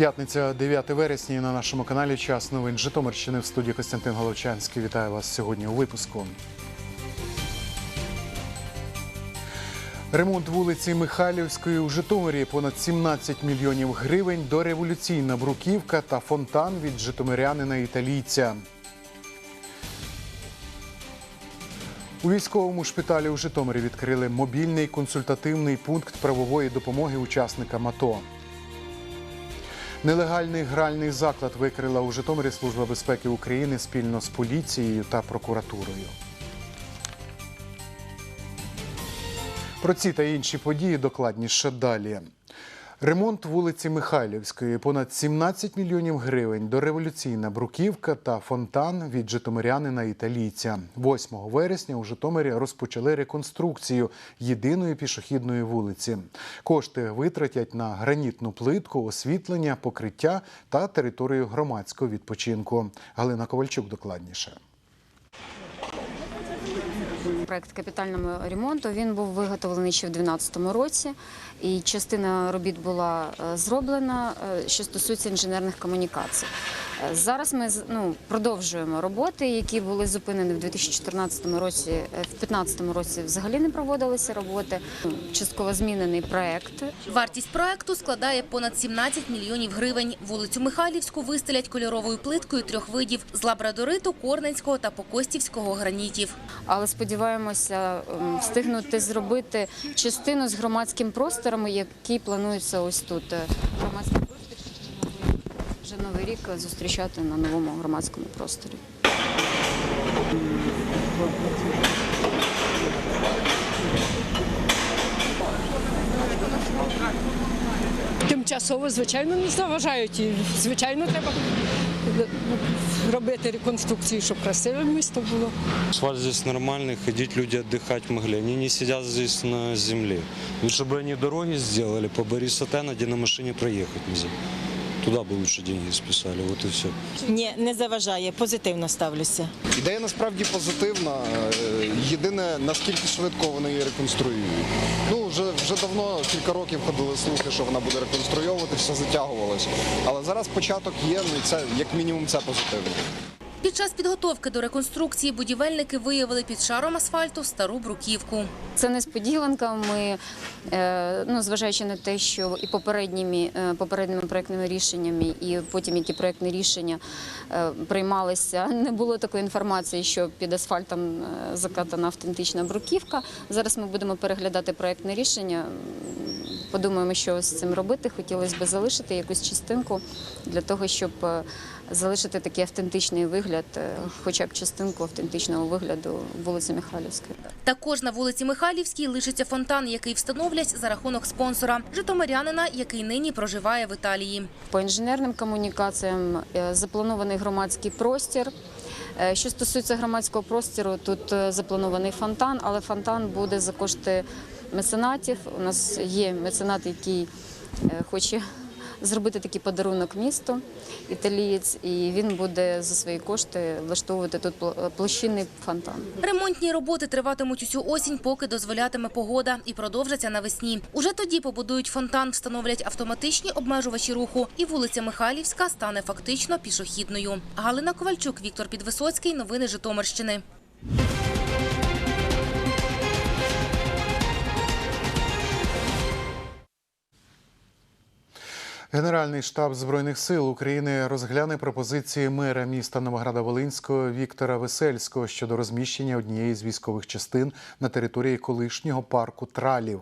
П'ятниця, 9 вересня. На нашому каналі Час новин Житомирщини в студії Костянтин Головчанський. Вітаю вас сьогодні у випуску. Ремонт вулиці Михайлівської у Житомирі понад 17 мільйонів гривень. Дореволюційна бруківка та фонтан від житомирянина італійця. У військовому шпиталі у Житомирі відкрили мобільний консультативний пункт правової допомоги учасникам АТО. Нелегальний гральний заклад викрила у Житомирі Служба безпеки України спільно з поліцією та прокуратурою. Про ці та інші події докладніше далі. Ремонт вулиці Михайлівської понад 17 мільйонів гривень, дореволюційна бруківка та фонтан від житомирянина італійця. 8 вересня у Житомирі розпочали реконструкцію єдиної пішохідної вулиці. Кошти витратять на гранітну плитку, освітлення, покриття та територію громадського відпочинку. Галина Ковальчук докладніше. Проект капітального ремонту він був виготовлений ще в 2012 році, і частина робіт була е, зроблена, е, що стосується інженерних комунікацій. Е, Зараз ми ну, продовжуємо роботи, які були зупинені в 2014 році. В 2015 році взагалі не проводилися роботи. Частково змінений проект. Вартість проекту складає понад 17 мільйонів гривень. Вулицю Михайлівську вистелять кольоровою плиткою трьох видів – з лабрадориту, корненського та покостівського гранітів. Але сподіваємося ем, встигнути зробити частину з громадським простором, який планується ось тут. Е, Громадський простір, щоб ми вже новий рік зустрічати на новому громадському просторі. Тимчасово, звичайно, не заважають. І, звичайно, треба робити реконструкцію, щоб красиве місто було. Асфальт здесь нормальный, ходить люди отдыхать могли. Они не сидят здесь на земле. Лучше бы они дороги сделали по Борису Тена, где на машине проехать нельзя. Туда бы лучше деньги списали, от і все. Ні, не заважає, позитивно ставлюся. Ідея насправді позитивна. Єдине, наскільки швидко вони її реконструюють. Ну, вже, вже давно, кілька років ходили слухи, що вона буде реконструйовувати, все затягувалось. Але зараз початок є, ну і це, як мінімум, це позитивно. Під час підготовки до реконструкції будівельники виявили під шаром асфальту стару бруківку. Це несподіванка. Ми, е, ну, зважаючи на те, що і попередніми, е, попередніми проектними рішеннями, і потім які проектні рішення е, приймалися, не було такої інформації, що під асфальтом закатана автентична бруківка. Зараз ми будемо переглядати проектне рішення. Подумаємо, що з цим робити. Хотілося б залишити якусь частинку для того, щоб е, залишити такий автентичний вигляд, е, хоча б частинку автентичного вигляду вулиці Михайлівської. Також на вулиці Михайлівській лишиться фонтан, який встановлять за рахунок спонсора – житомирянина, який нині проживає в Італії. По інженерним комунікаціям е, запланований громадський простір. Е, Що стосується громадського простору, тут е, запланований фонтан, але фонтан буде за кошти меценатів. У нас є меценат, який е, хоче зробити такий подарунок місту, італієць, і він буде за свої кошти влаштовувати тут пл- площинний фонтан. Ремонтні роботи триватимуть усю осінь, поки дозволятиме погода, і продовжаться навесні. Уже тоді побудують фонтан, встановлять автоматичні обмежувачі руху, і вулиця Михайлівська стане фактично пішохідною. Галина Ковальчук, Віктор Підвисоцький. Новини Житомирщини. Генеральний штаб збройних сил України розгляне пропозиції мера міста Новограда-Волинського Віктора Весельського щодо розміщення однієї з військових частин на території колишнього парку Тралів.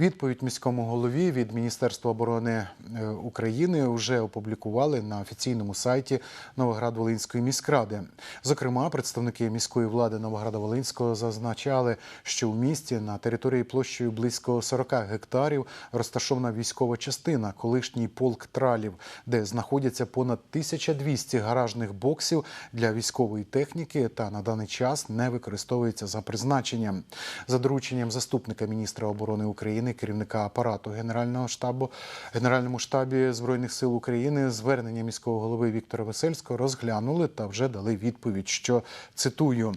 Відповідь міському голові від Міністерства оборони е, України вже опублікували на офіційному сайті Новоград-Волинської міськради. Зокрема, представники міської влади Новограда-Волинського зазначали, що в місті на території площею близько 40 гектарів розташована військова частина, колишній полк тралів, де знаходяться понад 1200 гаражних боксів для військової техніки та на даний час не використовується за призначенням. За дорученням заступника міністра оборони України, керівника апарату Генерального штабу, Генеральному штабі Збройних сил України звернення міського голови Віктора Весельського розглянули та вже дали відповідь, що цитую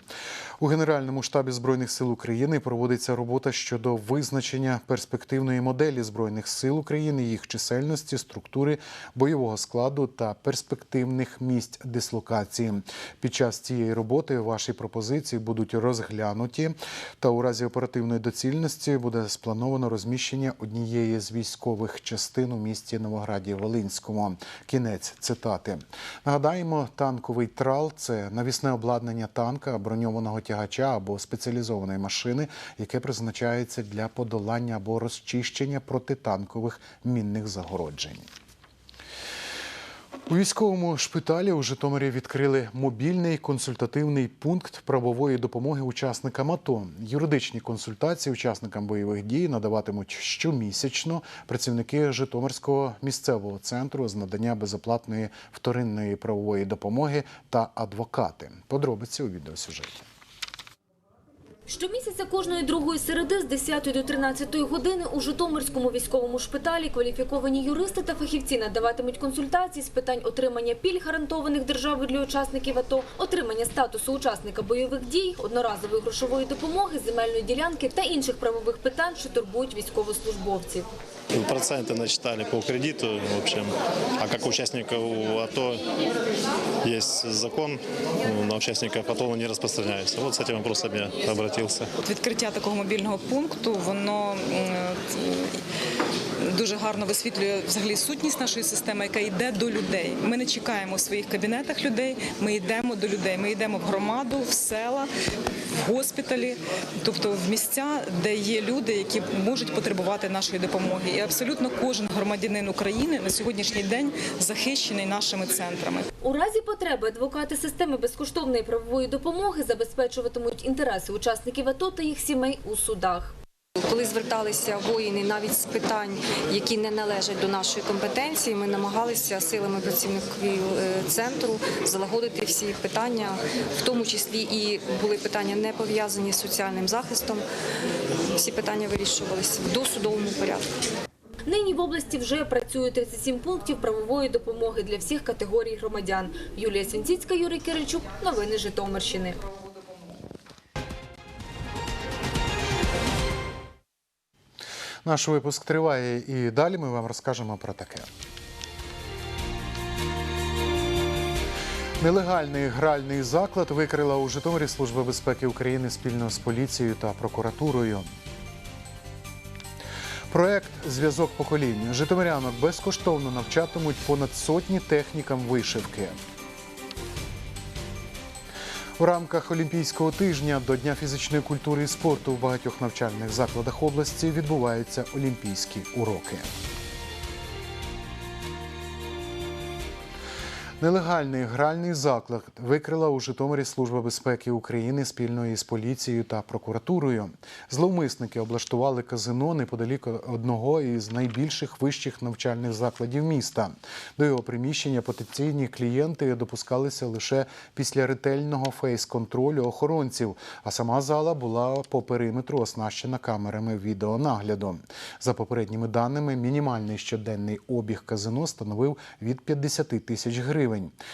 у Генеральному штабі Збройних сил України проводиться робота щодо визначення перспективної моделі Збройних сил України, їх чисельності, структури структури, бойового складу та перспективних місць дислокації. Під час цієї роботи ваші пропозиції будуть розглянуті, та у разі оперативної доцільності буде сплановано розміщення однієї з військових частин у місті Новограді Волинському. Кінець цитати. Нагадаємо, танковий трал це навісне обладнання танка, броньованого тягача або спеціалізованої машини, яке призначається для подолання або розчищення протитанкових мінних загороджень. У військовому шпиталі у Житомирі відкрили мобільний консультативний пункт правової допомоги учасникам АТО. Юридичні консультації учасникам бойових дій надаватимуть щомісячно працівники Житомирського місцевого центру з надання безоплатної вторинної правової допомоги та адвокати. Подробиці у відеосюжеті. Щомісяця кожної другої середи з 10 до 13 години у Житомирському військовому шпиталі кваліфіковані юристи та фахівці надаватимуть консультації з питань отримання пільг, гарантованих державою для учасників АТО, отримання статусу учасника бойових дій, одноразової грошової допомоги, земельної ділянки та інших правових питань, що турбують військовослужбовців. Проценты начитали по кредиту, в общем. А как участников АТО есть закон, ну, на участников АТО не распространяется. Вот с этим вопросом я обратился. Відкриття такого мобільного пункту воно дуже гарно висвітлює взагалі сутність нашої системи, яка йде до людей. Ми не чекаємо в своїх кабінетах людей. Ми йдемо до людей. Ми йдемо в громаду, в села, в госпіталі, тобто в місця, де є люди, які можуть потребувати нашої допомоги. І абсолютно кожен громадянин України на сьогоднішній день захищений нашими центрами. У разі потреби адвокати системи безкоштовної правової допомоги забезпечуватимуть інтереси учасників АТО та їх сімей у судах. Коли зверталися воїни навіть з питань, які не належать до нашої компетенції, ми намагалися силами працівників е, центру залагодити всі питання, в тому числі і були питання не пов'язані з соціальним захистом. Всі питання вирішувалися в досудовому порядку. Нині в області вже працює 37 пунктів правової допомоги для всіх категорій громадян. Юлія Свінціцька, Юрій Киричук. Новини Житомирщини. Наш випуск триває і далі ми вам розкажемо про таке. Нелегальний гральний заклад викрила у Житомирі Служба безпеки України спільно з поліцією та прокуратурою. Проект Зв'язок поколінь Житомирянок безкоштовно навчатимуть понад сотні технікам вишивки. У рамках Олімпійського тижня до Дня фізичної культури і спорту в багатьох навчальних закладах області відбуваються олімпійські уроки. Нелегальний гральний заклад викрила у Житомирі Служба безпеки України спільно із поліцією та прокуратурою. Зловмисники облаштували казино неподалік одного із найбільших вищих навчальних закладів міста. До його приміщення потенційні клієнти допускалися лише після ретельного фейс-контролю охоронців, а сама зала була по периметру оснащена камерами відеонагляду. За попередніми даними, мінімальний щоденний обіг казино становив від 50 тисяч гривень.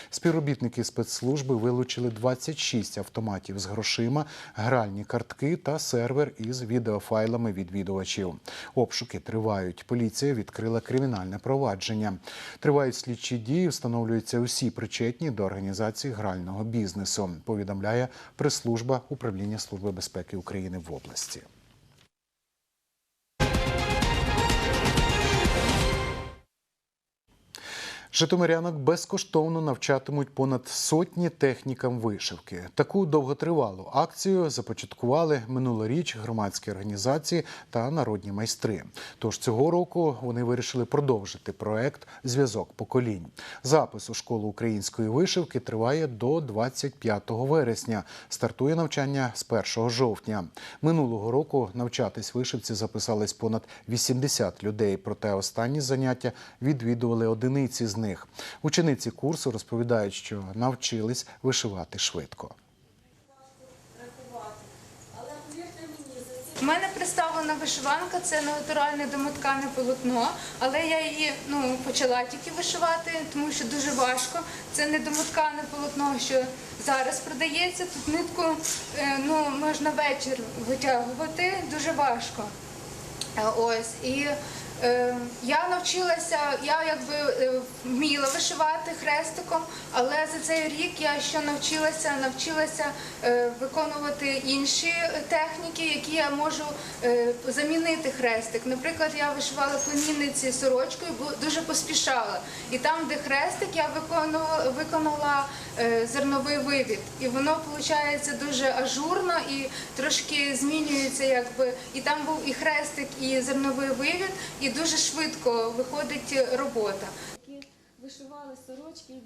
Співробітники спецслужби вилучили 26 автоматів з грошима, гральні картки та сервер із відеофайлами відвідувачів. Обшуки тривають. Поліція відкрила кримінальне провадження. Тривають слідчі дії, встановлюються усі причетні до організації грального бізнесу. Повідомляє прес-служба управління Служби безпеки України в області. Житомирянок безкоштовно навчатимуть понад сотні технікам вишивки. Таку довготривалу акцію започаткували минулоріч громадські організації та народні майстри. Тож цього року вони вирішили продовжити проект Зв'язок поколінь. Запис у школу української вишивки триває до 25 вересня. Стартує навчання з 1 жовтня. Минулого року навчатись вишивці записались понад 80 людей. Проте останні заняття відвідували одиниці з них. Учениці курсу розповідають, що навчились вишивати швидко. У мене представлена вишиванка, це натуральне домоткане полотно, але я її ну, почала тільки вишивати, тому що дуже важко. Це не домоткане полотно, що зараз продається. Тут нитку е, ну, можна вечір витягувати, дуже важко. Е, Ось і Я навчилася, я якби е, вміла вишивати хрестиком, але за цей рік я що навчилася, навчилася е, виконувати інші техніки, які я можу е, замінити хрестик. Наприклад, я вишивала племінниці сорочкою, дуже поспішала. І там, де хрестик, я виконувала, виконала е, зерновий вивід. І воно виходить дуже ажурно і трошки змінюється, якби і там був і хрестик, і зерновий вивід, і дуже швидко виходить робота. Вишивали сорочки і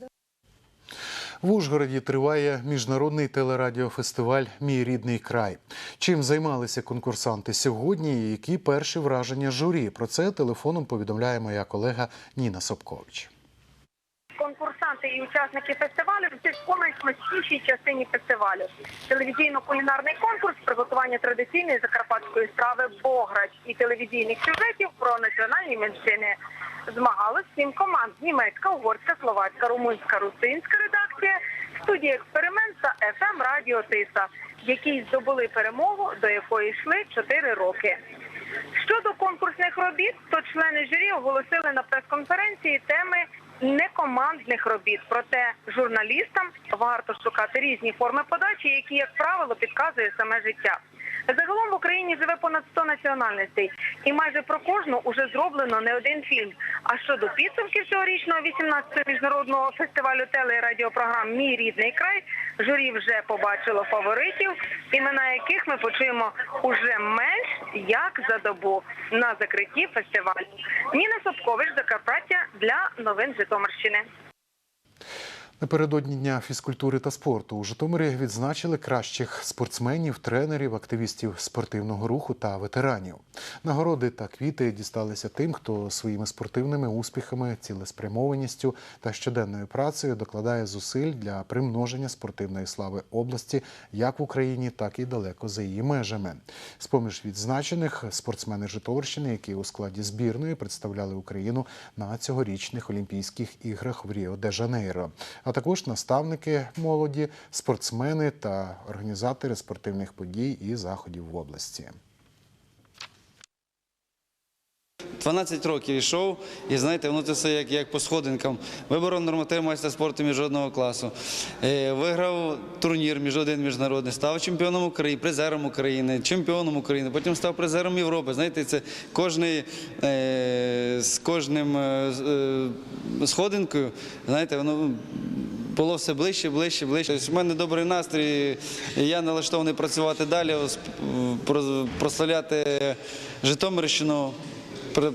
В Ужгороді триває міжнародний телерадіофестиваль Мій рідний край. Чим займалися конкурсанти сьогодні? і Які перші враження журі? Про це телефоном повідомляє моя колега Ніна Собкович. І учасники фестивалю в найсмачнішій частині фестивалю. Телевізійно-кулінарний конкурс, приготування традиційної закарпатської страви Бограч і телевізійних сюжетів про національні меншини. Змагались сім команд: німецька, угорська, словацька, румунська, русинська редакція, студія експеримент та ФМ Радіо Тиса, які здобули перемогу, до якої йшли чотири роки. Щодо конкурсних робіт, то члени журі оголосили на прес-конференції теми некомандних робіт. Проте журналістам варто шукати різні форми подачі, які, як правило, підказує саме життя. Загалом в Україні живе понад 100 національностей, і майже про кожну уже зроблено не один фільм. А щодо підсумків цьогорічного 18-го міжнародного фестивалю теле і радіопрограм Мій рідний край журі вже побачило фаворитів, імена яких ми почуємо уже менш як за добу на закритті фестивалю. Ніна Собкович, Закарпаття для новин Житомирщини. Напередодні дня фізкультури та спорту у Житомирі відзначили кращих спортсменів, тренерів, активістів спортивного руху та ветеранів. Нагороди та квіти дісталися тим, хто своїми спортивними успіхами, цілеспрямованістю та щоденною працею докладає зусиль для примноження спортивної слави області як в Україні, так і далеко за її межами. З поміж відзначених спортсмени Житомирщини, які у складі збірної представляли Україну на цьогорічних Олімпійських іграх в Ріо де Жанейро а також наставники молоді, спортсмени та організатори спортивних подій і заходів в області. 12 років йшов, і знаєте, воно це все як, як по сходинкам. Виборов норматив майстра спорту міжнародного класу. Е, виграв турнір між один міжнародний, став чемпіоном України, призером України, чемпіоном України, потім став призером Європи. Знаєте, це кожний, е, з кожним е, сходинкою, знаєте, воно. Було все ближче, ближче, ближче. Тобто, У мене добрий настрій. Я налаштований працювати далі, прославляти Житомирщину,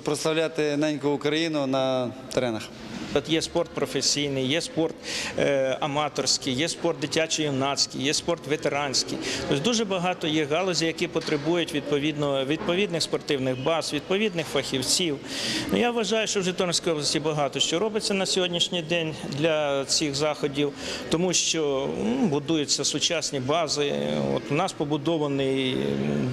прославляти неньку Україну на теренах. От є спорт професійний, є спорт е, аматорський, є спорт дитячо-юнацький, є спорт ветеранський. Тобто дуже багато є галузей, які потребують відповідно відповідних спортивних баз, відповідних фахівців. Ну, я вважаю, що в Житомирській області багато що робиться на сьогоднішній день для цих заходів, тому що м, будуються сучасні бази. От у нас побудований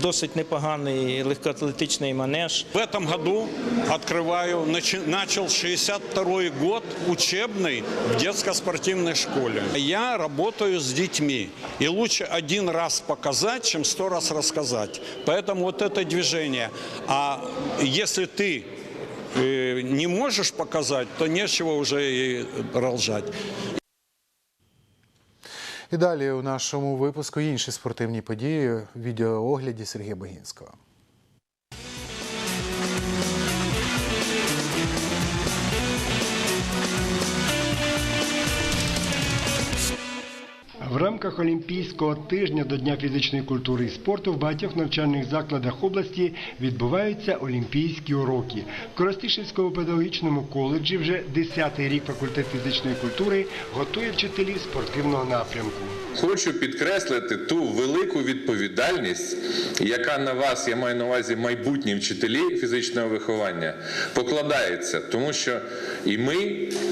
досить непоганий легкоатлетичний манеж. В этом году открываю, начи- начал 62 год учебный в детско-спортивной школе. Я работаю с детьми, и лучше один раз показать, чем сто раз рассказать. Поэтому вот это движение. А если ты э, не можешь показать, то нечего уже и продолжать. І далі у нашому випуску інші спортивні події в відеоогляді Сергія Богінського. Рамках Олімпійського тижня до Дня фізичної культури і спорту в багатьох навчальних закладах області відбуваються олімпійські уроки. В Коростишівському педагогічному коледжі вже 10-й рік факультет фізичної культури готує вчителів спортивного напрямку. Хочу підкреслити ту велику відповідальність, яка на вас, я маю на увазі майбутні вчителі фізичного виховання, покладається, тому що і ми,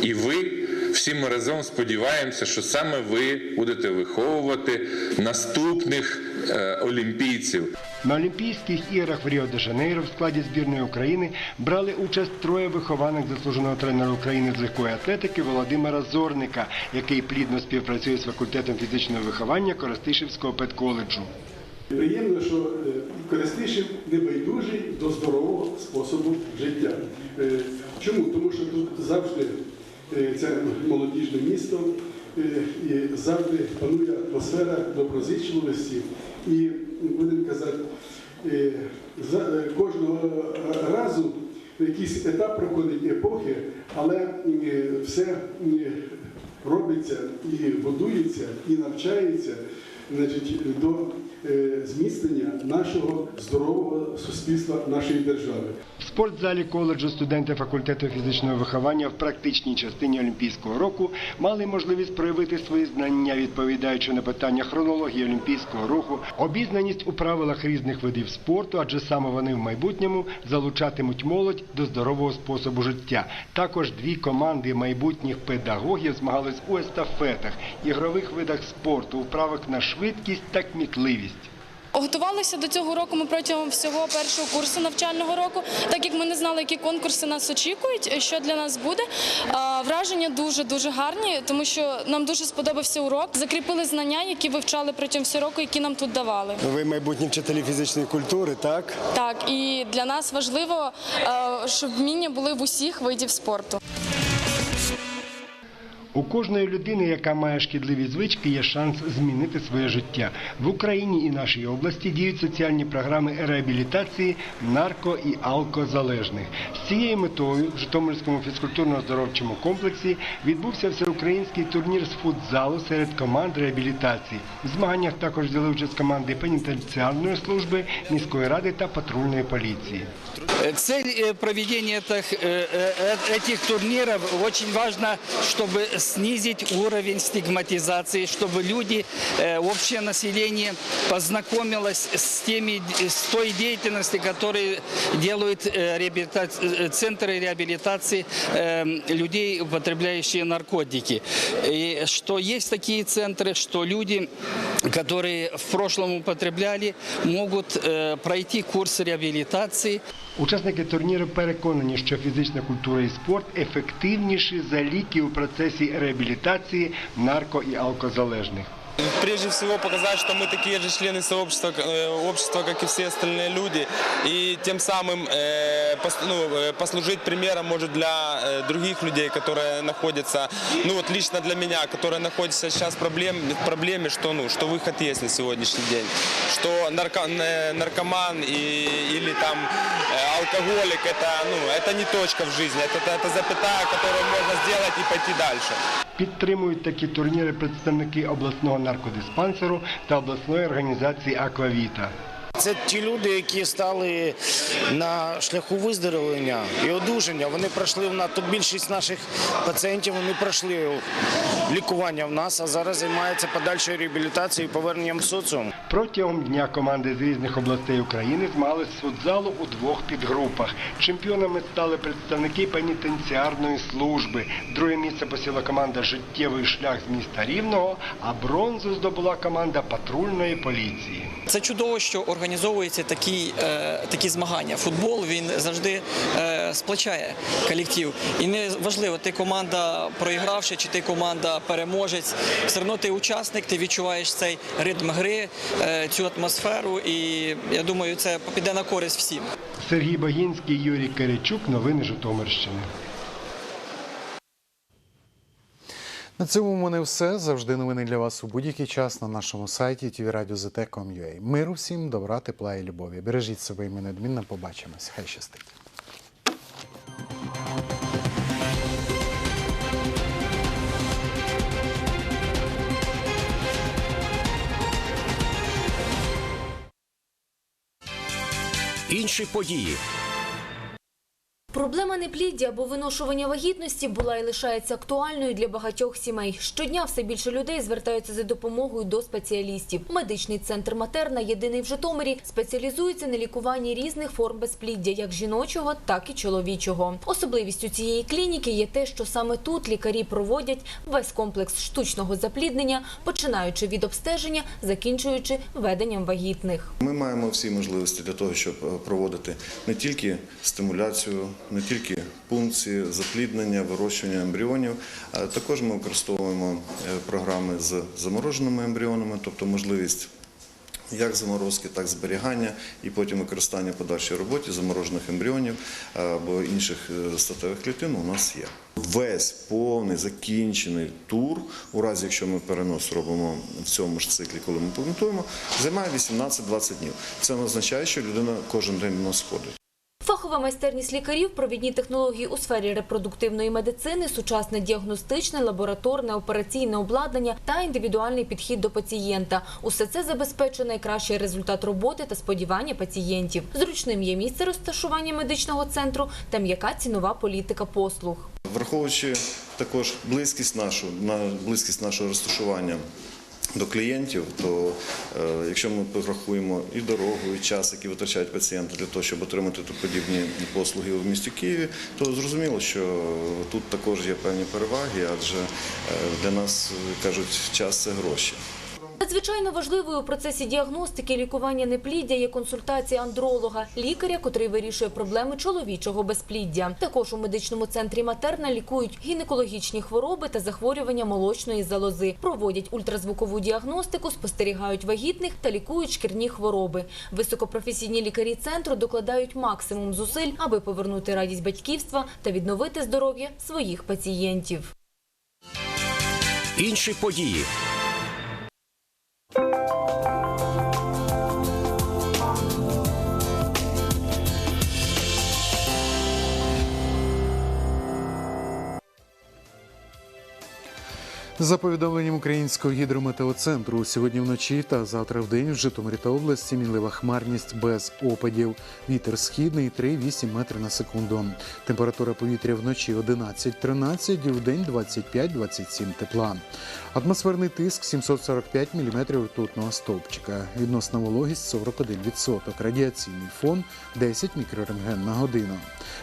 і ви. Всі ми разом сподіваємося, що саме ви будете виховувати наступних е, олімпійців. На Олімпійських іграх в Ріо де Жанейро в складі збірної України брали участь троє вихованок заслуженого тренера України з легкої атлетики Володимира Зорника, який плідно співпрацює з факультетом фізичного виховання Коростишівського педколеджу. Приємно, що е, Коростишів небайдужий до здорового способу життя. Е, Чому? Тому що тут завжди це молодіжне місто е, і завжди панує атмосфера доброзичливості. І будемо казати, е, е, кожного разу якийсь етап проходить епохи, але е, все е, робиться і будується, і навчається значить, до е, зміцнення нашого здорового суспільства, нашої держави. В спортзалі коледжу студенти факультету фізичного виховання в практичній частині Олімпійського року мали можливість проявити свої знання, відповідаючи на питання хронології олімпійського руху, обізнаність у правилах різних видів спорту, адже саме вони в майбутньому залучатимуть молодь до здорового способу життя. Також дві команди майбутніх педагогів змагались у естафетах, ігрових видах спорту, вправах на швидкість та кмітливість. Готувалися до цього року ми протягом всього першого курсу навчального року, так як ми не знали, які конкурси нас очікують, що для нас буде. Враження дуже дуже гарні, тому що нам дуже сподобався урок. Закріпили знання, які вивчали протягом всього року, які нам тут давали. Ви майбутні вчителі фізичної культури, так? Так, і для нас важливо, щоб вміння були в усіх видів спорту. У кожної людини, яка має шкідливі звички, є шанс змінити своє життя. В Україні і нашій області діють соціальні програми реабілітації нарко і алкозалежних. З цією метою в Житомирському фізкультурно-оздоровчому комплексі відбувся всеукраїнський турнір з футзалу серед команд реабілітації. В змаганнях також взяли участь команди пенітенціарної служби, міської ради та патрульної поліції. Цель э, проведения этих, э, э, этих снизить уровень стигматизации, чтобы люди, э, общее население познакомилось с, теми, с той деятельностью, которую делают э, реабилита- э, центры реабилитации людей, употребляющих наркотики. И что есть такие центры, что люди, которые в прошлом употребляли, могут пройти курс реабилитации. Учасники турніру переконані, що фізична культура і спорт ефективніші за ліки у процесі реабілітації нарко і алкозалежних. Прежде всего показать, что мы такие же члены сообщества, э, общества, как и все остальные люди, и тем самым э, пос- ну, э, послужить примером, может, для э, других людей, которые находятся, ну вот лично для меня, которые находятся сейчас в, проблем, в проблеме, что, ну, что выход есть на сегодняшний день, что нарко- э, наркоман и, или там э, алкоголик, это, ну, это не точка в жизни, это, это, это запятая, которую можно сделать и пойти дальше. Підтримують такі турніри представники обласного наркодиспансеру та обласної організації Аквавіта. Це ті люди, які стали на шляху виздоровлення і одужання. Вони пройшли в нас. Тут більшість наших пацієнтів вони пройшли лікування в нас, а зараз займаються подальшою реабілітацією і поверненням в соціум. Протягом дня команди з різних областей України змагались з футзалу у двох підгрупах. Чемпіонами стали представники пенітенціарної служби. Друге місце посіла команда Життєвий шлях з міста Рівного, а бронзу здобула команда патрульної поліції. Це чудово, що організовуються такі, е, такі змагання. Футбол він завжди е, сплачає колектив. І не важливо, ти команда проігравши, чи ти команда переможець. Все одно ти учасник, ти відчуваєш цей ритм гри, е, цю атмосферу, і я думаю, це піде на користь всім. Сергій Багінський, Юрій Киричук. Новини Житомирщини. На цьому в мене все. Завжди новини для вас у будь-який час на нашому сайті tvradio.zt.com.ua. Миру всім, добра, тепла і любові. Бережіть себе і ми неодмінно побачимось. Хай щастить. Інші події. Проблема непліддя або виношування вагітності була і лишається актуальною для багатьох сімей. Щодня все більше людей звертаються за допомогою до спеціалістів. Медичний центр Матерна, єдиний в Житомирі, спеціалізується на лікуванні різних форм безпліддя, як жіночого, так і чоловічого. Особливістю цієї клініки є те, що саме тут лікарі проводять весь комплекс штучного запліднення, починаючи від обстеження, закінчуючи веденням вагітних. Ми маємо всі можливості для того, щоб е, проводити не тільки стимуляцію, не тільки пункції, запліднення, вирощування ембріонів, а також ми використовуємо е, програми з замороженими ембріонами, тобто можливість як заморозки, так і зберігання і потім використання подальшій роботі заморожених ембріонів або інших е, статевих клітин у нас є. Весь повний закінчений тур, у разі якщо ми перенос робимо в цьому ж циклі, коли ми пунктуємо, займає 18-20 днів. Це не означає, що людина кожен день до нас ходить. Фахова майстерність лікарів, провідні технології у сфері репродуктивної медицини, сучасне діагностичне, лабораторне, операційне обладнання та індивідуальний підхід до пацієнта. Усе це забезпечує найкращий результат роботи та сподівання пацієнтів. Зручним є місце розташування медичного центру та м'яка цінова політика послуг. Враховуючи також близькість нашу, на близькість нашого розташування до клієнтів, то е, якщо ми порахуємо і дорогу, і час, який витрачають пацієнти для того, щоб отримати тут подібні послуги в місті Києві, то зрозуміло, що тут також є певні переваги, адже е, для нас е, кажуть, час це гроші. Надзвичайно важливою у процесі діагностики лікування непліддя є консультація андролога, лікаря, котрий вирішує проблеми чоловічого безпліддя. Також у медичному центрі Матерна лікують гінекологічні хвороби та захворювання молочної залози, проводять ультразвукову діагностику, спостерігають вагітних та лікують шкірні хвороби. Високопрофесійні лікарі центру докладають максимум зусиль, аби повернути радість батьківства та відновити здоров'я своїх пацієнтів. Інші події. За повідомленням українського гідрометеоцентру, сьогодні вночі та завтра в день в Житомирі та області мінлива хмарність без опадів. Вітер східний 3,8 метри на секунду. Температура повітря вночі 11-13, в день 25-27 тепла. Атмосферний тиск 745 мм ртутного стовпчика. Відносна вологість 41%. Радіаційний фон 10 мікрорентген на годину.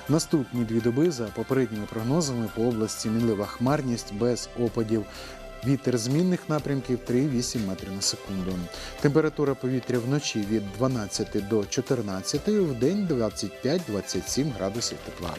Наступні дві доби за попередніми прогнозами по області мінлива хмарність без опадів. Вітер змінних напрямків 3,8 метрів на секунду. Температура повітря вночі від 12 до 14, в день 25-27 градусів тепла.